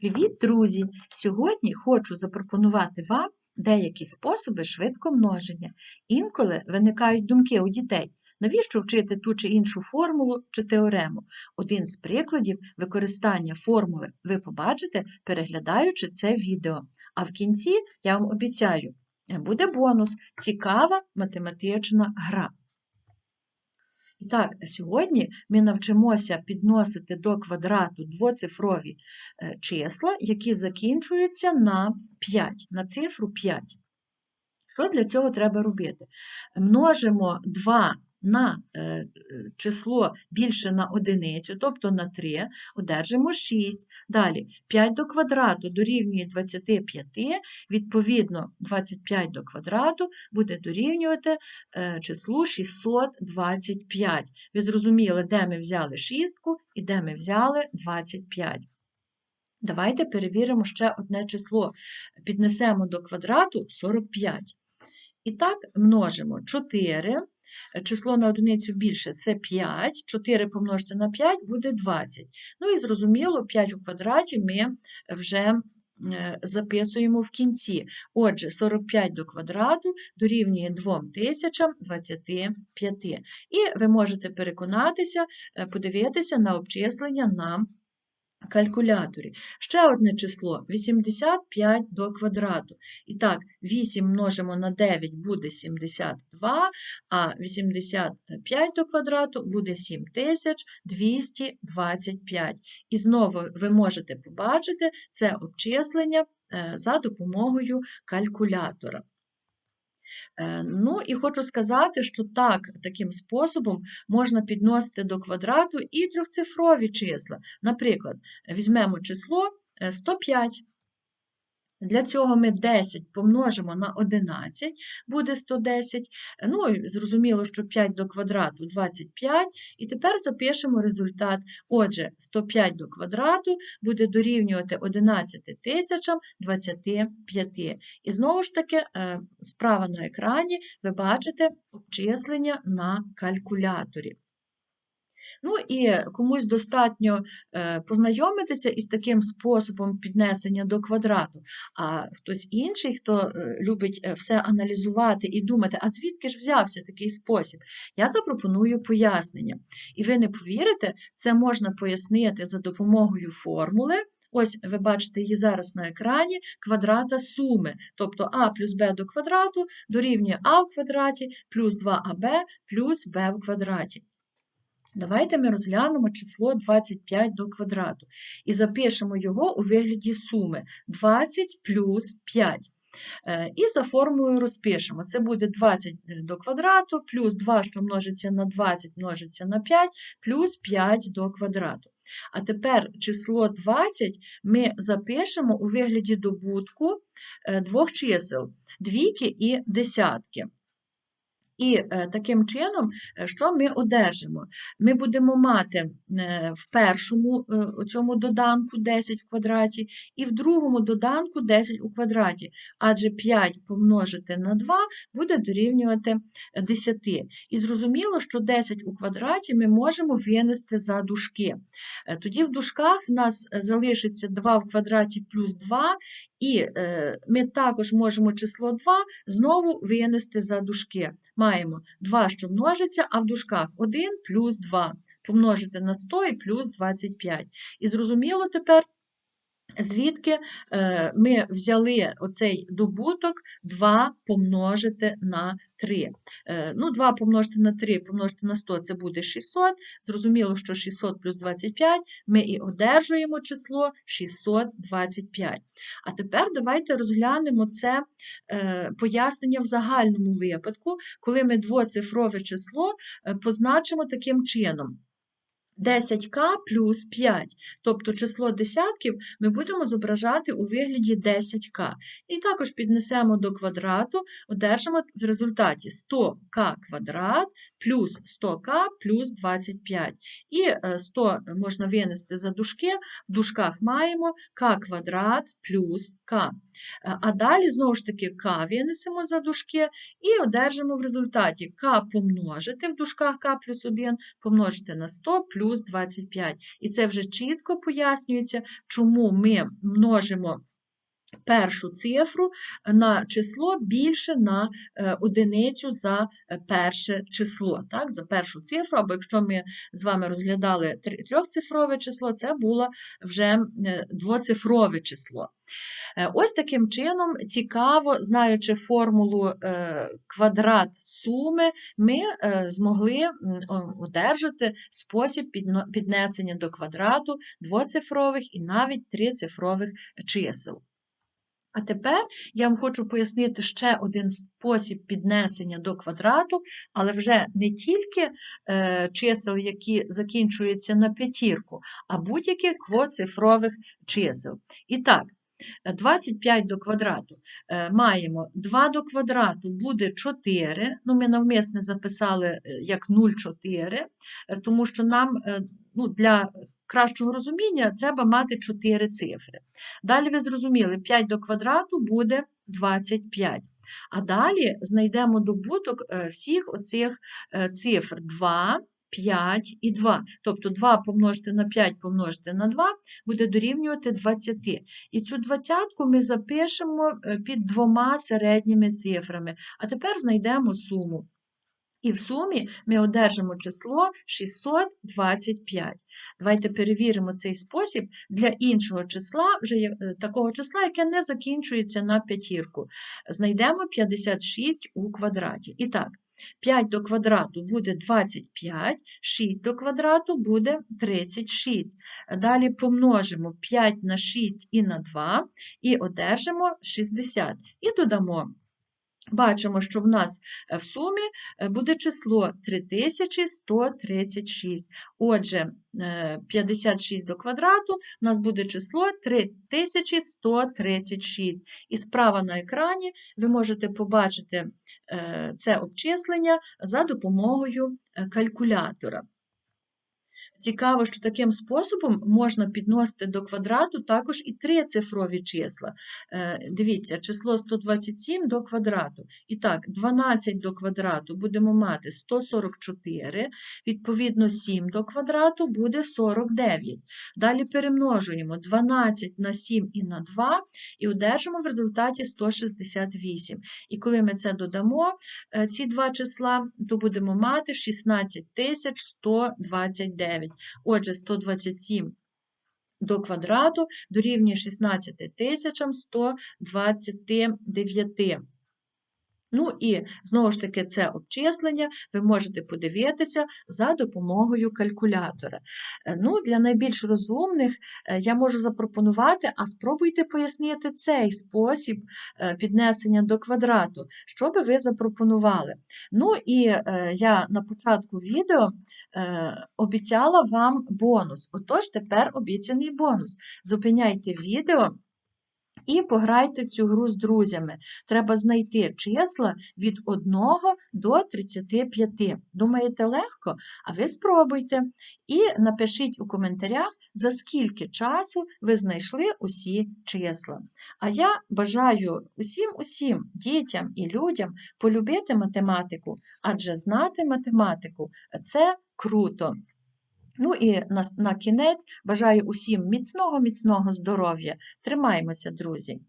Привіт, друзі! Сьогодні хочу запропонувати вам деякі способи швидкомноження. Інколи виникають думки у дітей, навіщо вчити ту чи іншу формулу чи теорему. Один з прикладів використання формули ви побачите, переглядаючи це відео. А в кінці я вам обіцяю, буде бонус цікава математична гра. І так, сьогодні ми навчимося підносити до квадрату двоцифрові е, числа, які закінчуються на 5, на цифру 5. Що для цього треба робити? Множимо 2 на е, число більше на одиницю, тобто на 3, одержимо 6. Далі 5 до квадрату дорівнює 25, відповідно, 25 до квадрату буде дорівнювати е, числу 625. Ви зрозуміли, де ми взяли шістку і де ми взяли 25. Давайте перевіримо ще одне число. Піднесемо до квадрату 45. І так, множимо 4. Число на одиницю більше це 5, 4 помножити на 5 буде 20. Ну і зрозуміло, 5 у квадраті ми вже е, записуємо в кінці. Отже, 45 до квадрату дорівнює 2025. І ви можете переконатися, е, подивитися на обчислення на калькуляторі. Ще одне число 85 до квадрату. І так, 8 множимо на 9 буде 72, а 85 до квадрату буде 7225. І знову ви можете побачити це обчислення е, за допомогою калькулятора. Е, ну і хочу сказати, що так, таким способом можна підносити до квадрату і трьохцифрові числа. Наприклад, візьмемо число 105. Для цього ми 10 помножимо на 11, буде 110. Ну, зрозуміло, що 5 до квадрату 25. І тепер запишемо результат. Отже, 105 до квадрату буде дорівнювати 11 тисячам 25. І знову ж таки, е, справа на екрані ви бачите обчислення на калькуляторі. Ну і комусь достатньо е, познайомитися із таким способом піднесення до квадрату, а хтось інший, хто е, любить е, все аналізувати і думати, а звідки ж взявся такий спосіб, я запропоную пояснення. І ви не повірите, це можна пояснити за допомогою формули. Ось ви бачите її зараз на екрані квадрата суми, тобто а плюс b до квадрату дорівнює а в квадраті плюс 2аб плюс b в квадраті. Давайте ми розглянемо число 25 до квадрату і запишемо його у вигляді суми 20 плюс 5. Е, і за формулою розпишемо. Це буде 20 е, до квадрату, плюс 2, що множиться на 20, множиться на 5, плюс 5 до квадрату. А тепер число 20 ми запишемо у вигляді добутку е, двох чисел двійки і десятки. І е, таким чином, е, що ми одержимо? Ми будемо мати е, в першому цьому доданку 10 в квадраті, і в другому доданку 10 у квадраті, адже 5 помножити на 2 буде дорівнювати 10. І зрозуміло, що 10 у квадраті ми можемо винести за дужки. Тоді в дужках в нас залишиться 2 в квадраті плюс 2, і ми також можемо число 2 знову винести за дужки. Маємо 2, що множиться, а в дужках 1 плюс 2. Помножити на 100 і плюс 25. І зрозуміло тепер, звідки е, ми взяли оцей добуток 2 помножити на 3. Е, ну, 2 помножити на 3 помножити на 100 це буде 600. Зрозуміло, що 600 плюс 25 ми і одержуємо число 625. А тепер давайте розглянемо це е, пояснення в загальному випадку, коли ми двоцифрове число позначимо таким чином. 10к плюс 5, тобто число десятків ми будемо зображати у вигляді 10к. І також піднесемо до квадрату, одержимо в результаті 100к квадрат плюс 100к плюс 25. І е, 100 можна винести за дужки, в дужках маємо k квадрат плюс k. Е, А далі, знову ж таки, k винесемо за дужки і одержимо в результаті k помножити в дужках k плюс 1 помножити на 100 плюс 25. І це вже чітко пояснюється, чому ми множимо першу цифру на число більше на е, одиницю за е, перше число, так, за першу цифру, або якщо ми з вами розглядали трьохцифрове число, це було вже е, двоцифрове число. Ось таким чином, цікаво, знаючи формулу квадрат суми, ми змогли одержати спосіб піднесення до квадрату двоцифрових і навіть трицифрових чисел. А тепер я вам хочу пояснити ще один спосіб піднесення до квадрату, але вже не тільки е, чисел, які закінчуються на п'ятірку, а будь-яких двоцифрових чисел. І так, е, 25 до квадрату е, маємо 2 до квадрату буде 4. Ну, ми навмисне записали е, як 0,4, е, тому що нам ну, для кращого розуміння треба мати 4 цифри. Далі ви зрозуміли, 5 до квадрату буде 25. А далі знайдемо добуток е, всіх оцих е, цифр 2, 5 і 2. Тобто 2 помножити на 5 помножити на 2 буде дорівнювати 20. І цю двадцятку ми запишемо е, під двома середніми цифрами. А тепер знайдемо суму. І в сумі ми одержимо число 625. Давайте перевіримо цей спосіб для іншого числа, вже е, такого числа, яке не закінчується на п'ятірку. Знайдемо 56 у квадраті. І так, 5 до квадрату буде 25, 6 до квадрату буде 36. Далі помножимо 5 на 6 і на 2 і одержимо 60. І додамо Бачимо, що в нас е, в сумі е, буде число 3136. Отже, е, 56 до квадрату у нас буде число 3136. І справа на екрані ви можете побачити е, це обчислення за допомогою е, калькулятора. Цікаво, що таким способом можна підносити до квадрату також і трицифрові числа. Е, Дивіться, число 127 до квадрату. І так, 12 до квадрату будемо мати 144, відповідно, 7 до квадрату буде 49. Далі перемножуємо 12 на 7 і на 2 і одержимо в результаті 168. І коли ми це додамо, е, ці два числа, то будемо мати 16 129. Отже, 127 до квадрату дорівнює 16 129. Ну і знову ж таки це обчислення ви можете подивитися за допомогою калькулятора. Е, Ну, Для найбільш розумних е, я можу запропонувати, а спробуйте пояснити цей спосіб е, піднесення до квадрату. Що би ви запропонували? Ну і я на початку відео обіцяла вам бонус. Отож, тепер обіцяний бонус. Зупиняйте відео. І пограйте цю гру з друзями. Треба знайти числа від 1 до 35. Думаєте, легко? А ви спробуйте. І напишіть у коментарях, за скільки часу ви знайшли усі числа. А я бажаю усім усім дітям і людям полюбити математику, адже знати математику це круто. Ну і на, на кінець бажаю усім міцного, міцного здоров'я. Тримаємося, друзі!